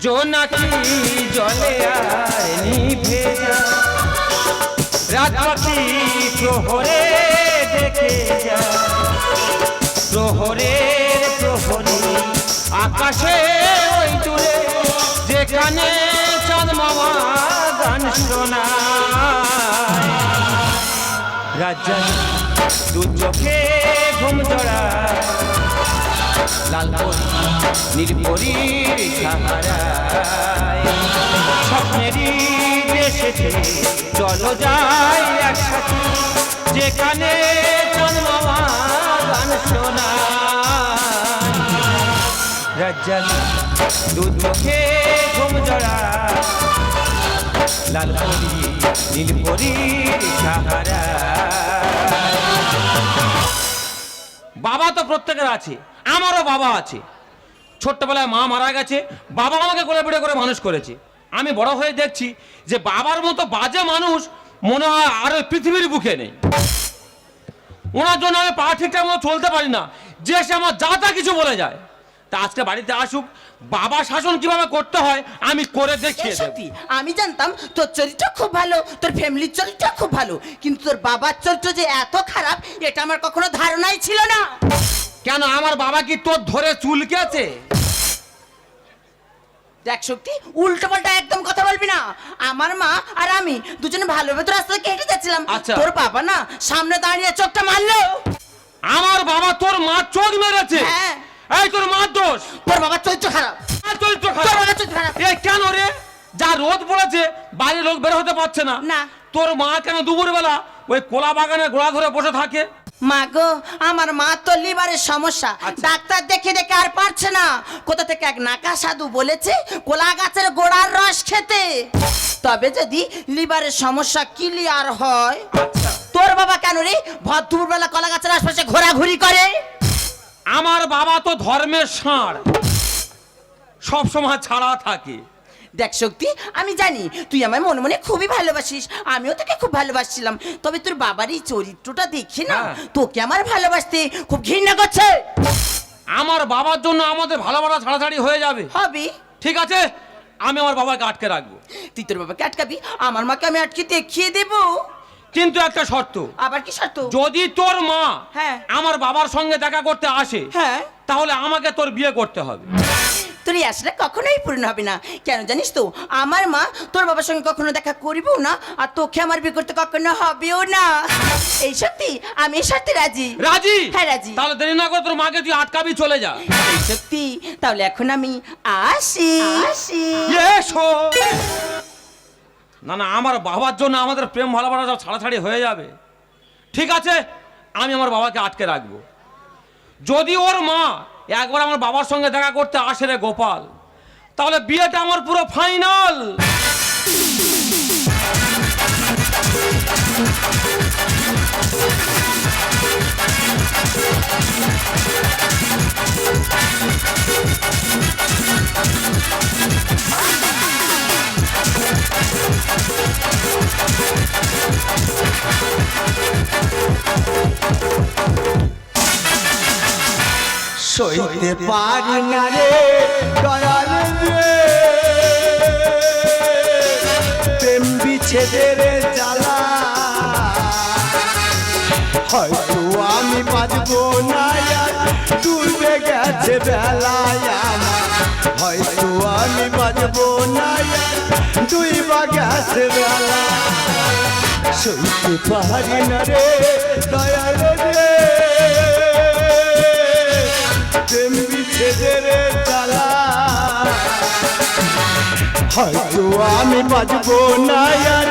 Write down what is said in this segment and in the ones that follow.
জোনাকি জলে আর নিভে যায়। রাত পাখি দেখে যায়। প্রহরের প্রহরী আকাশে ওই দূরে, যেখানে চাঁদ মামা দু চোখে ঘুম জড়া লাল পরি নির্পরীর সাহারায় স্বপ্নেরই দেশেতে চলো যাই একসাথে যেখানে চাঁদ মামা গান শোনায় রাজা দু ঘুম জড়া লাল পরি নীলপরীর সাহারা বাবা তো প্রত্যেকের আছে। আমারও বাবা আছে। ছোট্টবেলায় মা মারা গেছে বাবা আমাকে কোলে পিঠে করে মানুষ করেছে। আমি বড় হয়ে দেখছি যে বাবার মতো বাজে মানুষ মনে হয় আর পৃথিবীর বুকে নেই। ওনার জন্য আমি পা ঠিকঠাক মতো চলতে পারি না যে সে আমার যা তা কিছু বলে যায়। তা আজকে বাড়িতে আসুক বাবা শাসন কীভাবে করতে হয় আমি করে দেখিয়ে সত্যি আমি জানতাম তোর চরিত্র খুব ভালো তোর ফ্যামিলির চরিত্র খুব ভালো কিন্তু তোর বাবার চরিত্র যে এত খারাপ এটা আমার কখনো ধারণাই ছিল না। কেন আমার বাবা কি তোর ধরে চুলকেছে দেখ শক্তি উল্টো পাল্টা একদম কথা বলবি না। আমার মা আর আমি দুজনে ভালোভাবে তো রাস্তা থেকে হেঁটে যাচ্ছিলাম। আচ্ছা। তোর বাবা না সামনে দাঁড়িয়ে চোখটা মারলো। আমার বাবা তোর মা চোখ মেরেছে। হ্যাঁ। এই তোর মার দোষ। তোর বাবার চরিত্র খারাপ। আর চরিত্র তোর খারাপ চরিত্র খারাপ। এই কেন রে? যা রোদ পড়েছে বাইরে লোক বের হতে পারছে না। না। তোর মা কেন দুপুর বেলা ওই কোলা বাগানে গোড়া ধরে বসে থাকে? মা গো আমার মা তো লিভারের সমস্যা। আচ্ছা। ডাক্তার দেখে দেখে আর পারছে না। কোথা থেকে এক নাকা সাধু বলেছে কোলা গাছের গোড়ার রস খেতে। তবে যদি লিভারের সমস্যা ক্লিয়ার হয় আচ্ছা। তোর বাবা কেন রে? ভর দুপুরবেলা কলা গাছের আশপাশে ঘোরাঘুরি করে। আমার বাবা তো ধর্মের ষাঁড়। সব সময় ছাড়া থাকে। দেখ শক্তি আমি জানি তুই আমায় মনে মনে খুবই ভালোবাসিস আমিও তোকে খুব ভালোবাসছিলাম তবে তোর বাবার এই চরিত্রটা দেখি না হ্যাঁ। তোকে আমার ভালোবাসতে খুব ঘৃণা করছে। আমার বাবার জন্য আমাদের ভালোবাসা ছাড়াছাড়ি হয়ে যাবে। হবে। ঠিক আছে? আমি আমার বাবাকে আটকে রাখব। তুই তোর বাবাকে আটকাবি আমার মাকে আমি আটকে দেখিয়ে দেব। কিন্তু একটা শর্ত। আবার কি শর্ত? যদি তোর মা হ্যাঁ। আমার বাবার সঙ্গে দেখা করতে আসে হ্যাঁ। তাহলে আমাকে তোর বিয়ে করতে হবে। তোর এই আশাটা কখনোই পূর্ণ হবে না। কেন জানিস তো আমার মা তোর বাবার সঙ্গে কখনো দেখা করবেও না আর তোকে আমার বিয়ে করতে কখনো হবেও না। এই সত্যি আমি এই সত্যি রাজি। রাজি? হ্যাঁ, রাজি। তাহলে দেরি না করে তোর মাকে তুই আটকাবি চলে যা। এই সত্যি তাহলে এখন আমি আসি। আসি। এসো। না না আমার বাবার জন্য আমাদের প্রেম ভালোবাসা সব ছাড়াছাড়ি হয়ে যাবে। ঠিক আছে আমি আমার বাবাকে আটকে রাখব। যদি ওর মা একবার আমার বাবার সঙ্গে দেখা করতে আসে রে গোপাল। তাহলে বিয়েটা আমার পুরো ফাইনাল। সইতে পারি না রে। দয়াল প্রেম বিচ্ছেদের জ্বালা। হয়তো আমি বাজবো না ডুবে গেছে বেলায় আমার। হয়তো আমি বাজবো না আর ডুইবা গেছে বেলা সইতে পারি না রে দয়াল রে। প্রেম বিচ্ছেদের জ্বালা হয়তো আমি বাজবো না আর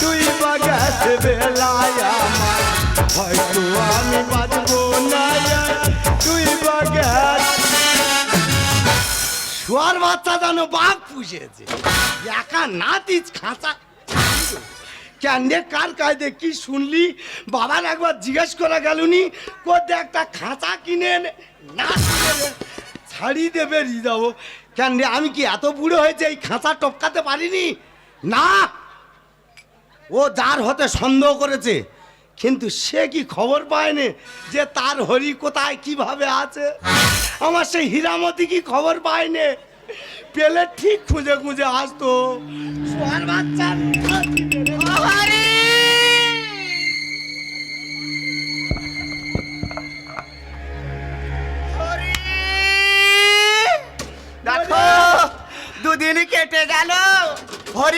তুই বাগাস বেলায় আমার। হয়তো আমি বাজবো না আর তুই বাগাস শোয়ার বাচ্চা যেন বাঘ পুষেছে। একা না দিস খাঁচা। ক্যান্ডে কার কায়দে কি শুনলি? বাবার একবার জিজ্ঞেস করা গেলুনি, কোথায় একটা খাঁচা কিনে এনে কিনে ছাড়িয়ে দেবে যাব ক্যান্ডে আমি কি এত বুড়ো হয়েছে, এই খাঁচা টপকাতে পারিনি? না, ও যার হতে সন্দেহ করেছে, কিন্তু সে কি খবর পায়নি যে তার হরি কোথায়, কীভাবে আছে? আমার সেই হীরামতি কি খবর পায়নি? পেলে ঠিক খুঁজে খুঁজে আসতো। বাচ্চা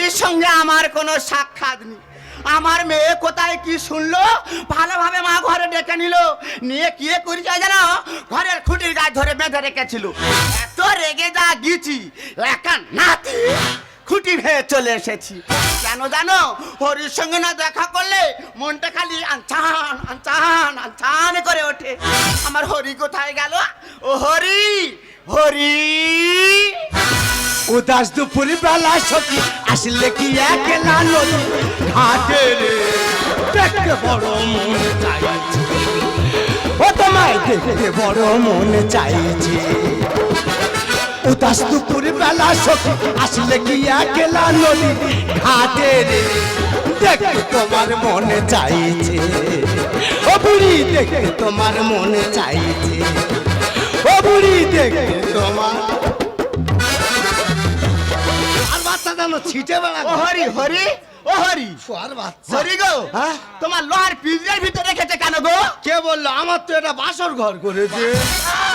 হরির সঙ্গে আমার কোনো সাক্ষাৎ নেই। আমার মেয়ে কোথায় কি শুনলো? ভালোভাবে মা ঘরে ডেকে নিল। নিয়ে কি করি যায় জানো? ঘরের খুঁটির গাছ ধরে বেঁধে রেখেছিল। এত রেগে যা গিয়েছি, একা নাতি, খুঁটি ভেঙে চলে এসেছি। কেন জানো? হরির সঙ্গে না দেখা করলে মনটা খালি আনচান আনচান আনচান করে ওঠে। আমার হরি কোথায় গেল? ও হরি হরি! উদাস দুপুরি বেলা সখী আসলে কি একলা নদী ঘাটে রে, দেখতে বড় মন চাইছে। ও তোমায় দেখতে বড় মন চাইছে। উদাস দুপুরি বেলা সখী আসলে কি একলা নদী ঘাটে রে, দেখতে তোমার মনে চাইছে। ও বুড়ি, দেখতে তোমার মনে চাইছে। ও বুড়ি, দেখতে তোমার বাচ্চা জানো ছিটে বেড়া ও হরি হরি ও হরি। আর বাচ্চা। হরি গো হ্যাঁ? তোমার লোহার পিঁজরের ভিতরে রেখেছে কেন গো? কে বলল? আমার তো এটা বাসর ঘর করেছে।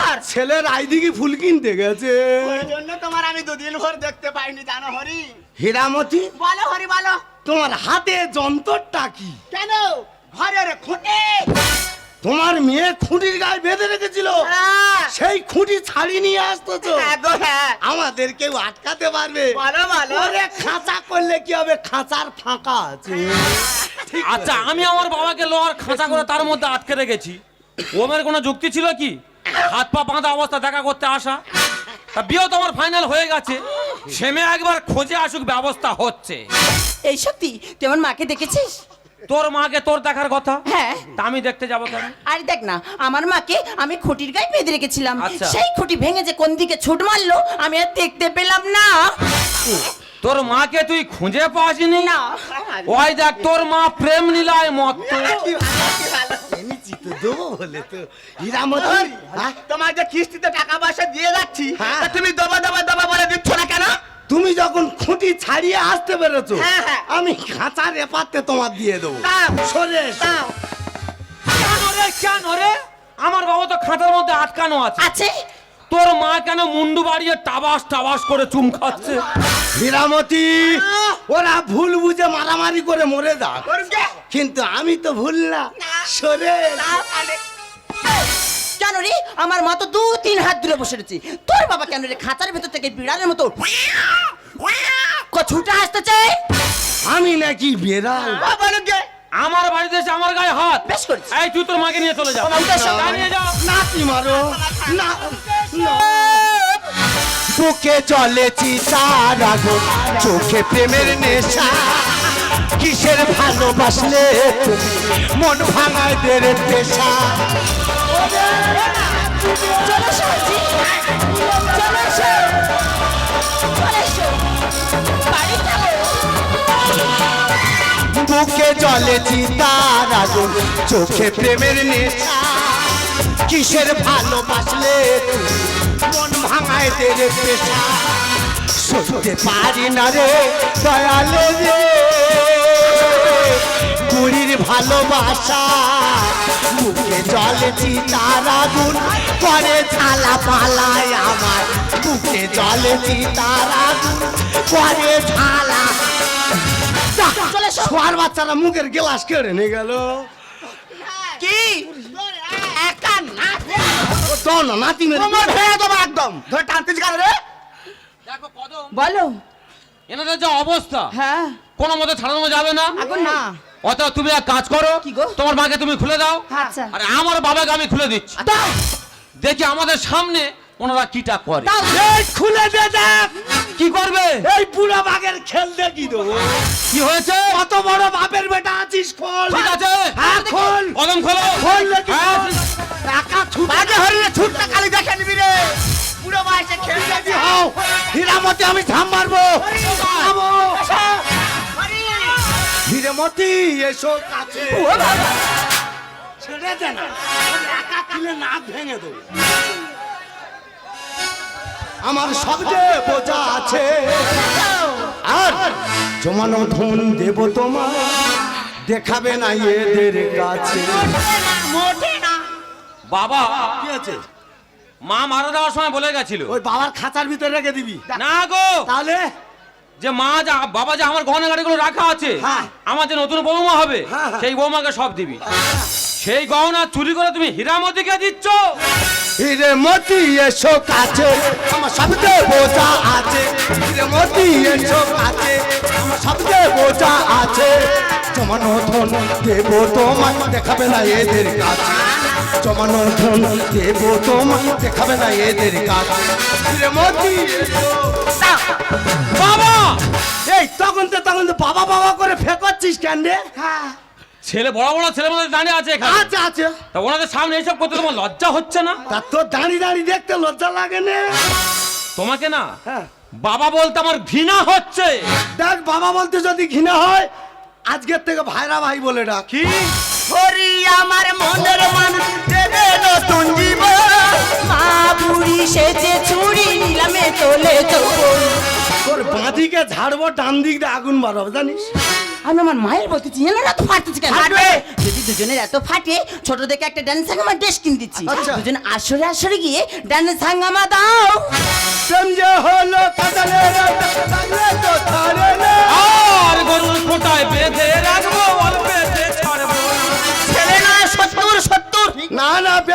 আর ছেলের আইদিকে ফুল কিনতে গেছে। ওই জন্য তোমার আমি দুদিন ভর দেখতে পাইনি জানো হরি? হীরামতি? বলো হরি বলো। তোমার হাতে যন্ত্রটা কি? কেন? ঘরের খুঁটে। তোমার মেয়ে খুঁটির গায়ে বেঁধে রেখেছিল। হ্যাঁ। সেই খুঁটি ছাড়ি নিয়ে আসতো তো। হ্যাঁ হ্যাঁ। আমাদের কেউ আটকাতে পারবে। খাঁচা করলে কি হবে? খাঁচার ফাঁকা আছে। আচ্ছা আমি আমার বাবাকে লোহার খাঁচা করে তার মধ্যে আটকে রেখেছি। ওমের কোনো যুক্তি ছিল কি? হাত পা বাঁধা অবস্থা দেখা করতে আসা। তা বিয়েও তো আমার ফাইনাল হয়ে গেছে। সেমে একবার খোঁজে আসুক ব্যবস্থা হচ্ছে। এই সত্যি তুই আমার মাকে দেখেছিস? তোর মাকে তোর দেখার কথা? হ্যাঁ। তা আমি দেখতে যাব কেন? আরে দেখ না আমার মাকে আমি খুঁটির গায়ে বেঁধে রেখেছিলাম। আচ্ছা। সেই খুঁটি ভেঙে যে কোন দিকে ছুট মারলো আমি আর দেখতে পেলাম না। তোর মাকে তুই খুঁজে পাসনি? না। ওই দেখ তোর মা প্রেম নীলায় মত্ত। এনেছি তো দেবো বলে তো। হীরামতি হ্যাঁ? তোমার যে কিস্তিতে টাকা পয়সা দিয়ে যাচ্ছি হ্যাঁ। তা তুমি দবা দবা দবা বলে দিচ্ছ না কেন? তুমি যখন খুঁটি ছাড়িয়ে আসতে পেরেছ হ্যাঁ, হ্যাঁ। আমি খাঁচার এপাতে তোমার দিয়ে দেবো। সরে কেন রে আমার বাবা তো খাঁচার মধ্যে আটকানো আছে। আছে? তোর মা কেন মুন্ডু বাড়িয়ে টাবাস টাবাস করে চুম খাচ্ছে? হীরামতি ওরা ভুল বুঝে মারামারি করে মরে যাক। কিন্তু আমি তো ভুল না। সরে। কেন রে আমার মা তো দু তিন হাত দূরে বসে রয়েছে। তোর বাবা কেন রে খাঁচার ভেতর থেকে বিড়ালের মতো ছুটে আসতেছে? আমি নাকি বেড়াল? আমার বাড়িতে এসে আমার গায়ে হাত। বেশ করেছিস। এই তুই তোর মাকে নিয়ে চলে যা। নিয়ে যা। নাতি মারো। না না। বুকে চলে চিতার আগুন চোখে প্রেমের নেশা। কিসের ভালোবাসলে তুমি? মন ভাঙায় দের পেশা। বুকে চলে চিতার আগুন চোখে প্রেমের নেশা কিসের ভালোবাসলে মন ভাঙায় দের পেশা। সইতে পারি না রে, দয়ালে রে। বুড়ির ভালোবাসা। বুকে জলে চিতার আগুন করে ঝালা পালায় আমার। বুকে জলে চিতার আগুন করে এসো। শোয়ার বাচ্চারা মুখের গ্লাস কেড়ে নিয়ে গেল। কি? একা না তো না নাতি মেরে তোমার ভেঙে দেবো একদম। ধরে টানতেছি কেন রে। দেখো কদম। বলো। এনাদের যে অবস্থা। হ্যাঁ। কোনো মতে ছাড়ানো যাবে না। এখন না। অতএব তুমি এক কাজ করো কি গো? তোমার মাকে তুমি খুলে দাও। আচ্ছা। আর আমার বাবাকে আমি খুলে দিচ্ছি। দাও দেখি আমাদের সামনে ওনারা কিটা করে। দাও। এই খুলে দে দেখ। কি করবে? এই বুড়া বাঘের খেল দেখি তো। কি হয়েছে? কত বড় বাপের বেটা আছিস খোল। ঠিক আছে। হ্যাঁ খোল। কদম খোলো। খোল দেখি। হ্যাঁ। খোল। একা ছুট আগে হরিণে ছুটটা কালি দেখে নিবি রে। পুরো বয়সে খেলতে দেখি। হও হীরামতি আমি থাম মারবো। থামো। হীরামতি এসো কাছে। ছেড়ে দে না। একা না ভেঙে দেবো। আমার সবচেয়ে বোঝা আছে। আর জমানো ধন দেব তোমার দেখাবে না এদের কাছে। মোটে না। বাবা কি আছে? মা মারা দেওয়ার সময় বলে গেছিল। ওই বাবার খাঁচার ভিতরে রেখে দিবি। না গো। তাহলে? যে মা যা বাবা যে আমার গহনা গাড়িগুলো রাখা আছে। হ্যাঁ। আমার যে নতুন বৌমা হবে হ্যাঁ, হ্যাঁ। সেই বৌমাকে সব দিবি। সেই গহনা চুরি করে তুমি হীরামতিকে দিচ্ছ? হিরে মতি এসো কাছে আমার সবচেয়ে বোঝা আছে। হিরে মতি এসো কাছে আমার সবচেয়ে বোঝা আছে। তোমার ধন দেব তোমায় দেখাবে না এদের কাছে। জমানো ধন দেব তোমায়। দেখাবে না এদের মতি। বাবা! এই তখন তো তখন তো বাবা বাবা করে ফেকাচ্ছিস কেন রে? ছেলে বড় বড় ছেলে মধ্যে দাঁড়িয়ে আছে এখানে। আচ্ছা আচ্ছা। তা ওনাদের সামনে এইসব করতে তোমার লজ্জা হচ্ছে না? তা তোর দাঁড়িয়ে দাঁড়িয়ে দেখতে লজ্জা লাগে না। তোমাকে না হ্যাঁ। বাবা বলতে আমার ঘৃণা হচ্ছে। দেখ বাবা বলতে যদি ঘৃণা হয় আজকের থেকে ভাইরা ভাই বলে ডাক। কি? হরি আমার মনের মানুষ নতুন জীবন। মা বুড়ি সেজে নিলামে তোর বাঁদিকে ঝাড়বো ডান দিক আগুন বাড়াবো জানিস? আমি আমার মায়ের বলতে চিনি না তো ফাটতেছি কেন? ফাটবে। যদি দুজনের এত ফাটে ছোট দেখে একটা ডান্স হাঙ্গামা ড্রেস কিনে দিচ্ছি। আচ্ছা। দুজন আসরে আসরে গিয়ে ডান্স হাঙ্গামা দাও। যে হলো তো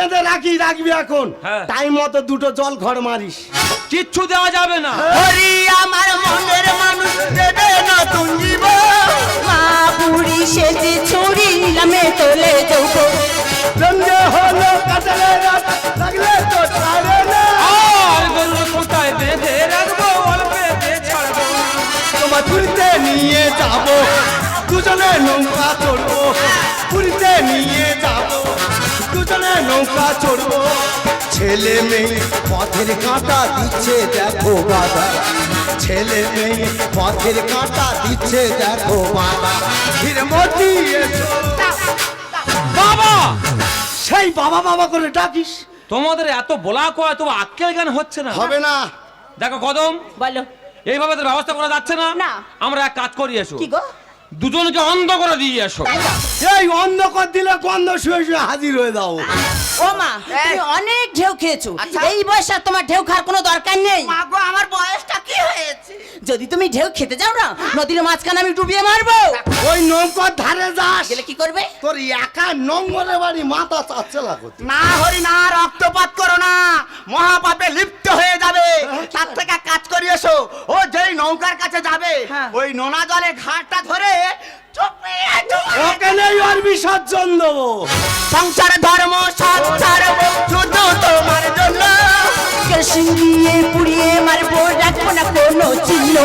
বেঁধে রাখি রাখবি এখন। হ্যাঁ। টাইম মতো দুটো জল ঘর মারিস। কিচ্ছু দেওয়া যাবে না। হরি আমার মনের মানুষ দেবে জীবন মা বুড়ি সেজে ছুরি নিলামে তোলে হলো কাটালে লাগলে তো ছাড়ে না। আর খোটায় বেঁধে রাখব? অল্পেতে ছাড়বো তোমার পুরীতে নিয়ে যাব। দুজনে নৌকা চড়বো। পুরীতে নিয়ে যাব। দুজনে নৌকা চড়বো। ছেলে মেয়ে পথের কাঁটা দিচ্ছে দেখো বাবা। ছেলে মেয়ে পথের কাঁটা দিচ্ছে দেখো বাবা। হিরমতি এসো। বাবা! সেই বাবা বাবা করে ডাকিস। তোমাদের এত বলা কয় তোমার আক্কেল জ্ঞান হচ্ছে না? হবে না। দেখো কদম। বলো। এইভাবে তো ব্যবস্থা করা যাচ্ছে না। না। আমরা এক কাজ করি এসো। কি গো? দুজনকে অন্ধ করে দিয়ে আসো এই অন্ধ অন্ধকার দিলে গন্ধ শুয়ে শুয়ে হাজির হয়ে দাও ও মা তুমি অনেক ঢেউ খেয়েছো। আচ্ছা। এই বয়সে আর তোমার ঢেউ খাওয়ার কোনো দরকার নেই। মাগো আমার বয়সটা কি হয়েছে? যদি তুমি ঢেউ খেতে যাও না নদীর মাঝখানে আমি ডুবিয়ে মারবো। ওই নৌকার ধারে যাস। গেলে কি করবে? তোর একা নম্বরে বাড়ি মাথা চাচ্ছে লাগো না হরি না রক্তপাত করো না। মহাপাপে লিপ্ত হয়ে যাবে। তার থেকে কাজ করি এসো। ও যেই নৌকার কাছে যাবে হ্যাঁ। ওই নোনা জলে ঘাটটা ধরে নেই ওর বিসর্জন দেবো। সংসার ধর্ম সংসার শুধু তোমার জন্য। কেরোসিন দিয়ে পুড়িয়ে মারবো রাখব না কোনো চিহ্ন।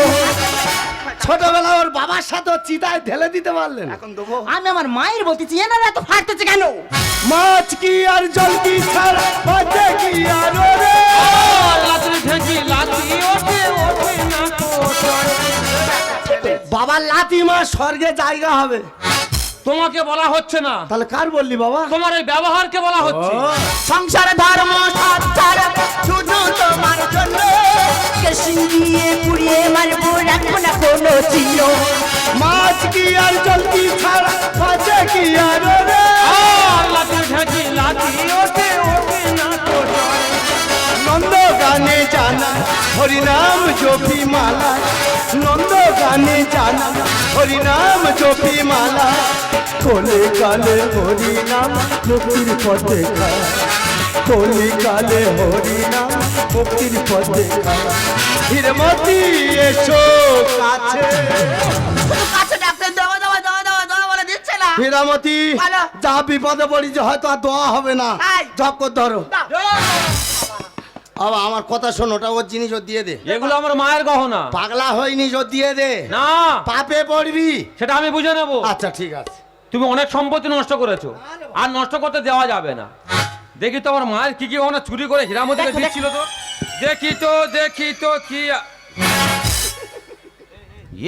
ছোটবেলা ওর বাবার সাথে চিতায় ঢেলে দিতে পারলেন। এখন দেবো। আমি আমার মায়ের বলতেছি এনারা এত ফাটতেছে কেন? মাছ কি আর জল কি ছাড়া বাজে কি আর ঠেকি লাথি ওঠে ওঠে না। বাবার লাতি মা স্বর্গে জায়গা হবে। তোমাকে বলা হচ্ছে না। তাহলে কার বললি বাবা? তোমার এই ব্যবহারকে বলা হচ্ছে। সংসার ধর্ম সংসার শুধু তোমার জন্য। কেশিং দিয়ে পুড়িয়ে মারবো রাখব না কোনো চিহ্ন। মাছ কি আর জল কি ছাড়া বাজে কি আর রে আল্লাহ লাথি ঠেকি লাথি ওঠে ওঠে। নন্দ গানে জানা হরিনাম জপি মালা। নন্দ গানে জানা হরিনাম জপি মালা। কোলে কালে হরিনাম মুক্তির পথে কোলে কালে হরিনাম মুক্তির পথে হিরমতি এসো কাছে। হীরামতি। যা বিপদে পড়ি যে হয়তো আর দোয়া হবে না। জপ ধরো। আবার আমার কথা শোনো ওটা ওর জিনিস ও দিয়ে দে। এগুলো আমার মায়ের গহনা। পাগলা হয়নি ও দিয়ে দে। না। পাপে পড়বি। সেটা আমি বুঝে নেব। আচ্ছা ঠিক আছে। তুমি অনেক সম্পত্তি নষ্ট করেছ। আর নষ্ট করতে দেওয়া যাবে না। দেখি তো আমার মায়ের কি কি গহনা চুরি করে হীরামতিকে দেখো, দিচ্ছিল তো। দেখি তো দেখি তো কি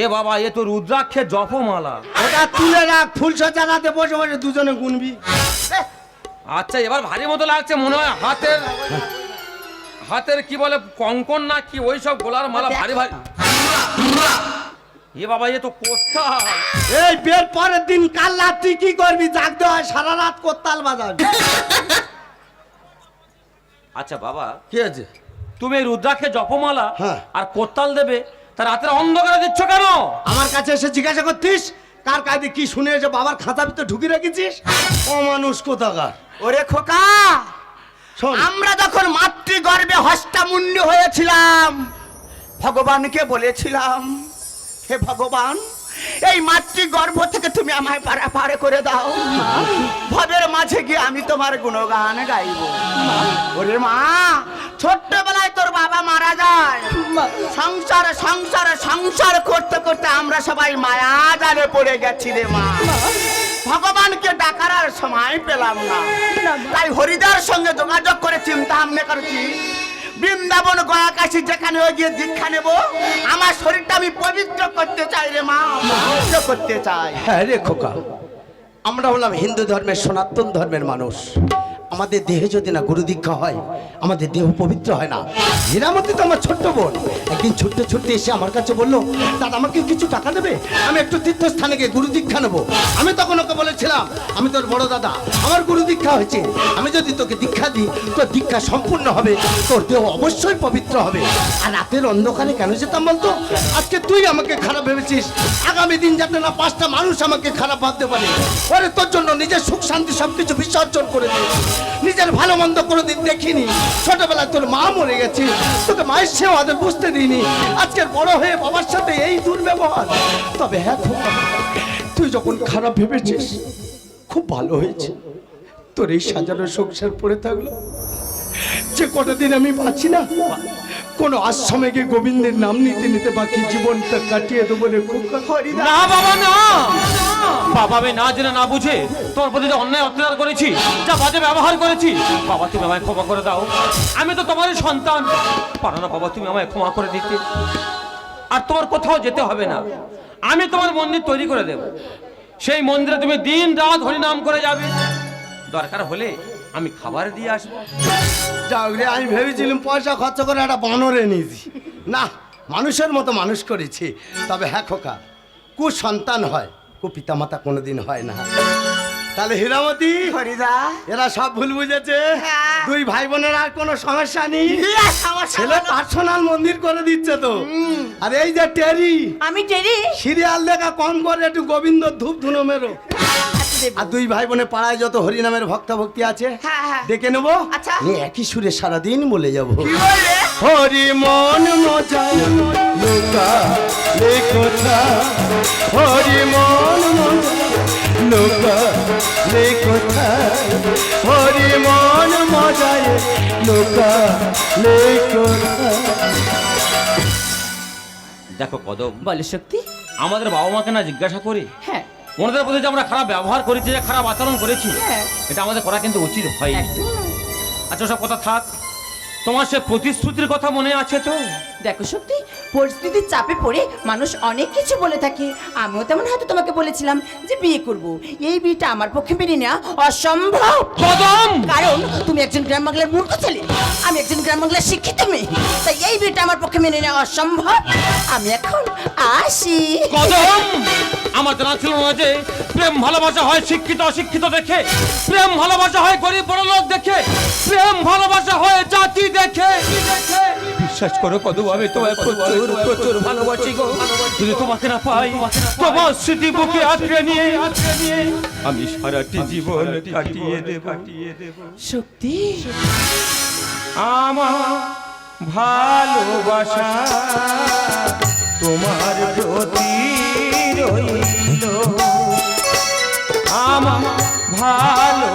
এ বাবা এ তো রুদ্রাক্ষের জপমালা। ওটা তুলে রাখ ফুল সজ্জাতে বসে বসে দুজনে গুনবি। আচ্ছা এবার ভারী মতো লাগছে মনে হয় হাতের হাতের কি বলে কঙ্কন না কি ওই সব গোলার মালা ভারী ভারী। এ বাবা এ তো কোথায়? এই বের পরের দিন কাল রাত্রি কি করবি? জাগতে হয় সারা রাত কোত্তাল বাজাবি। আচ্ছা বাবা কি আছে? তুমি এই রুদ্রাক্ষে জপমালা হ্যাঁ। আর কোত্তাল দেবে তা রাতের অন্ধকারে দিচ্ছ কেন? আমার কাছে এসে জিজ্ঞাসা করতিস কার কায়দে কি শুনে এসে বাবার খাতা ভিতরে ঢুকি রেখেছিস? ও মানুষ কোথাকার? ওরে খোকা! আমরা যখন মাতৃগর্ভে হস্তামুন্ডি হয়েছিলাম ভগবানকে বলেছিলাম হে ভগবান এই মাতৃগর্ভ থেকে তুমি আমায় পারাপারে করে দাও। ভবের মাঝে গিয়ে আমি তোমার গুণগান গাইব। ওরে মা ছোট্টবেলায় তোর বাবা মারা যায়। সংসার সংসার সংসার করতে করতে আমরা সবাই মায়া জালে পড়ে গেছি রে মা। ভগবানকে ডাকার আর সময় পেলাম না। তাই হরিদার সঙ্গে যোগাযোগ করে চিন্তা ভাবনা করেছি, বৃন্দাবন গয়া কাশি যেখানে গিয়ে দীক্ষা নেব, আমার শরীরটা আমি পবিত্র করতে চাই রে মা, পবিত্র করতে চাই। হ্যাঁ রে খোকা, আমরা হলাম হিন্দু ধর্মের সনাতন ধর্মের মানুষ। আমাদের দেহে যদি না গুরু দীক্ষা হয়, আমাদের দেহ পবিত্র হয় না। হীরামতি তো আমার ছোট্ট বোন। একদিন ছুটতে ছুটতে এসে আমার কাছে বলল, দাদা, আমাকে কিছু টাকা দেবে? আমি একটু তীর্থস্থানে গিয়ে গুরু দীক্ষা নেব। আমি তখন ওকে বলেছিলাম, আমি তোর বড় দাদা, আমার গুরু দীক্ষা হয়েছে। আমি যদি তোকে দীক্ষা দিই, তোর দীক্ষা সম্পূর্ণ হবে, তোর দেহ অবশ্যই পবিত্র হবে। আর রাতের অন্ধকারে কেন যেতাম বলতো? আজকে তুই আমাকে খারাপ ভেবেছিস। আগামী দিন যাতে না পাঁচটা মানুষ আমাকে খারাপ ভাবতে পারে। ওরে তোর জন্য নিজের সুখ শান্তি সবকিছু বিসর্জন করে দিয়েছি। নিজের ভালো মন্দ কোনোদিন দেখিনি। ছোটবেলায় তোর মা মরে গেছে, তোকে মায়ের সেও বুঝতে দিইনি। আজকের বড় হয়ে বাবার সাথে এই দুর্ব্যবহার। তবে হ্যাঁ তুই যখন খারাপ ভেবেছিস, খুব ভালো হয়েছে। তোর এই সাজানো সংসার পড়ে থাকল। যে কটা দিন আমি পাচ্ছি না কোন আশ্রমে গিয়ে গোবিন্দের নাম নিতে নিতে বাকি জীবনটা কাটিয়ে দেবো রে খোকা। না বাবা না। বাবা আমি না জেনে না বুঝে তোমার প্রতি যে অন্যায় অত্যাচার করেছি যা বাজে ব্যবহার করেছি বাবা তুমি আমায় ক্ষমা করে দাও। আমি তো তোমারই সন্তান। পারো না বাবা তুমি আমায় ক্ষমা করে দিতে। আর তোমার কোথাও যেতে হবে না। আমি তোমার মন্দির তৈরি করে দেব। সেই মন্দিরে তুমি দিন রাত হরিনাম করে যাবে। দরকার হলে আমি খাবার দিয়ে আসব। যাও রে আমি ভেবেছিলাম পয়সা খরচ করে একটা বানরে নিয়েছি না মানুষের মতো মানুষ করেছি। তবে হ্যাঁ খোকা কু সন্তান হয় কু পিতামাতা কোনোদিন হয় না। তাহলে হীরামতি হরিদা। এরা সব ভুল বুঝেছে। হ্যাঁ। দুই ভাই বোনের আর কোনো সমস্যা নেই। আমার ছেলে পার্সোনাল মন্দির করে দিচ্ছে তো। আর এই যে টেরি আমি টেরি? সিরিয়াল দেখা কম করে একটু গোবিন্দ ধূপ ধুনো মেরো। আর দুই ভাই বোনে পাড়ায় যত হরিনামের ভক্ত ভক্তি আছে হ্যাঁ, হ্যাঁ। ডেকে নেব? আচ্ছা। নিয়ে একই সুরে সারাদিন বলে যাব। হরি মন মজায় নৌকা লেখা হরি মন নৌকা লেখা হরি মন মজায় নৌকা লেখা দেখো কদম বলো শক্তি। আমাদের বাবা মাকে না জিজ্ঞাসা করি? হ্যাঁ। ওনাদের প্রতি যে আমরা খারাপ ব্যবহার করেছি যে খারাপ আচরণ করেছি হ্যাঁ। এটা আমাদের করা কিন্তু উচিত হয়নি। আচ্ছা সব কথা থাক। তোমার সে প্রতিশ্রুতির কথা মনে আছে তো? দেখো শক্তি পরিস্থিতির চাপে পড়ে মানুষ অনেক কিছু বলে থাকে। আমিও তেমন হয়তো তোমাকে বলেছিলাম যে বিয়ে করব। এই বিয়েটা আমার পক্ষে মেনে নেওয়া অসম্ভব। কারণ তুমি একজন গ্রাম বাংলার মূর্খ ছেলে। আমি একজন গ্রাম বাংলার শিক্ষিত মেয়ে। তাই এই বিয়েটা আমার পক্ষে মেনে নেওয়া অসম্ভব। আমি এখন আসি। আমার জানা ছিল না যে প্রেম ভালোবাসা হয় শিক্ষিত অশিক্ষিত দেখে। প্রেম ভালোবাসা হয় গরিব বড় লোক দেখে। প্রেম ভালোবাসা হয় জাতি দেখে। বিশ্বাস করো কদম আমি তোমায় প্রচুর প্রচুর ভালোবাসি গো। যদি তোমাকে না পাই তোমার স্মৃতি বুকে আঁকড়ে নিয়ে আমি সারাটি জীবন কাটিয়ে দেব। আমার ভালোবাসা তোমার প্রতি রইল। আমার ভালোবাসা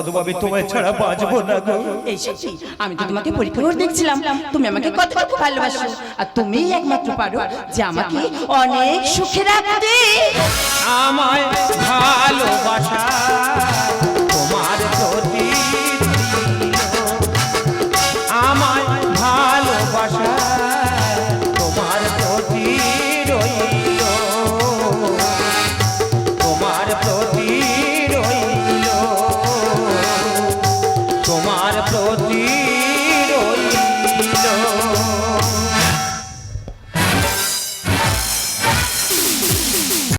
কদম আমি ছাড়া বাঁচবো না গো। এই সত্যি আমি তো তোমাকে পরীক্ষা করে দেখছিলাম। তুমি আমাকে কত কত ভালোবাসো। আর তুমি একমাত্র পারো যে আমাকে অনেক সুখে রাখতে। আমায় ভালোবাসা।